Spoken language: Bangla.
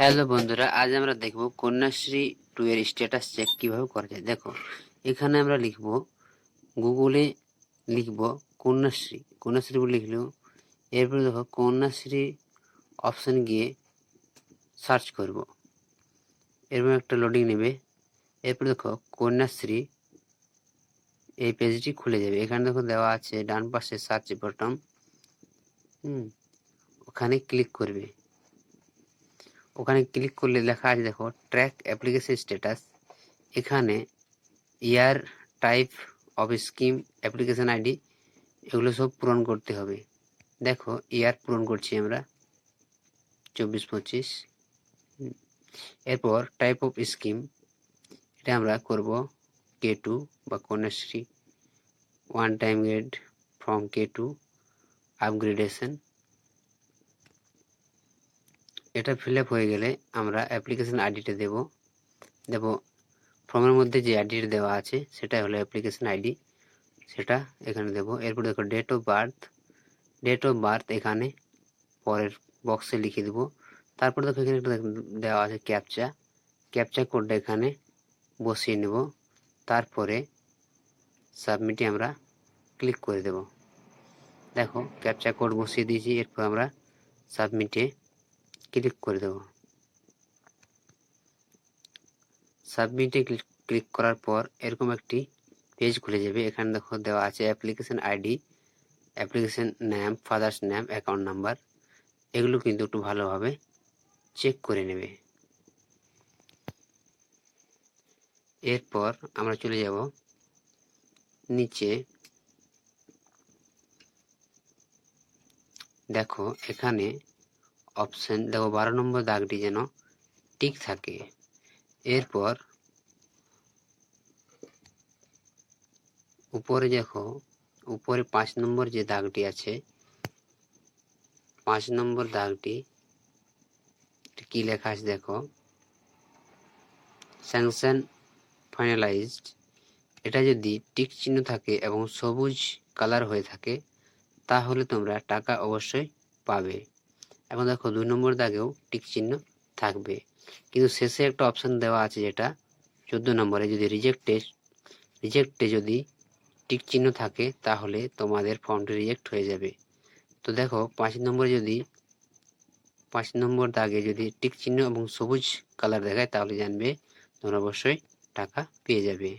হ্যালো বন্ধুরা, আজ আমরা দেখব কন্যাশ্রী টু এর স্ট্যাটাস চেক কীভাবে করা যায়। দেখো, এখানে আমরা লিখব গুগলে লিখব কন্যাশ্রী। কন্যাশ্রী বলে লিখলেও, এরপরে দেখো কন্যাশ্রী অপশন গিয়ে সার্চ করব। এরপর একটা লোডিং নেবে। এরপর দেখো কন্যাশ্রী এই পেজটি খুলে যাবে। এখানে দেখো দেওয়া আছে ডান পাশে সার্চ বটন হুম, ওখানে ক্লিক করবে। ওখানে ক্লিক করলে লেখা আছে, দেখো ট্র্যাক অ্যাপ্লিকেশন স্ট্যাটাস এখানে year type of scheme application ID এগুলো সব পূরণ করতে হবে। দেখো ইয়ার পূরণ করছি আমরা, চব্বিশ পঁচিশ। এরপর টাইপ অফ স্কিম এটা আমরা করব কে টু বা Kanyashree. One time grade from K two upgradation এটা ফিল হয়ে গেলে আমরা অ্যাপ্লিকেশান আইডিটা দেব। দেব ফর্মের মধ্যে যে আইডিটা দেওয়া আছে, সেটা হলো অ্যাপ্লিকেশন আইডি সেটা এখানে দেব। এরপর দেখো date of birth date of birth এখানে পরের বক্সে লিখে দেব। তারপর দেখো এখানে একটা দেওয়া আছে ক্যাপচা ক্যাপচা কোডটা এখানে বসিয়ে নেব। তারপরে সাবমিটে আমরা ক্লিক করে দেব। দেখো ক্যাপচা কোড বসিয়ে দিয়েছি। এরপর আমরা সাবমিটে ক্লিক করে দেব। সাবমিটে ক্লিক করার পর এরকম একটি পেজ খুলে যাবে। এখানে দেখো দেওয়া আছে application ID, application name, father's name, account number. এগুলো কিন্তু একটু ভালোভাবে চেক করে নেবে। এরপর আমরা চলে যাব নিচে। দেখো এখানে অপশন দেখো বারো নম্বর দাগটি যেন টিক থাকে। এরপর উপরে দেখো, উপরে পাঁচ নম্বর যে দাগটি আছে, পাঁচ নম্বর দাগটি কি লেখা আছে দেখো? স্যাংশন ফাইনালাইজড এটা যদি টিক চিহ্ন থাকে এবং সবুজ কালার হয়ে থাকে, তাহলে তোমরা টাকা অবশ্যই পাবে। এখন দেখো দুই নম্বর দাগেও টিক চিহ্ন থাকবে। কিন্তু শেষে একটা অপশান দেওয়া আছে যেটা চোদ্দ নম্বরে, যদি রিজেক্টে রিজেক্টে যদি টিক চিহ্ন থাকে, তাহলে তোমাদের ফর্মটি রিজেক্ট হয়ে যাবে। তো দেখো, পাঁচ নম্বরে যদি, পাঁচ নম্বর দাগে যদি টিক চিহ্ন এবং সবুজ কালার দেখায়, তাহলে জানবে তোমরা অবশ্যই টাকা পেয়ে যাবে।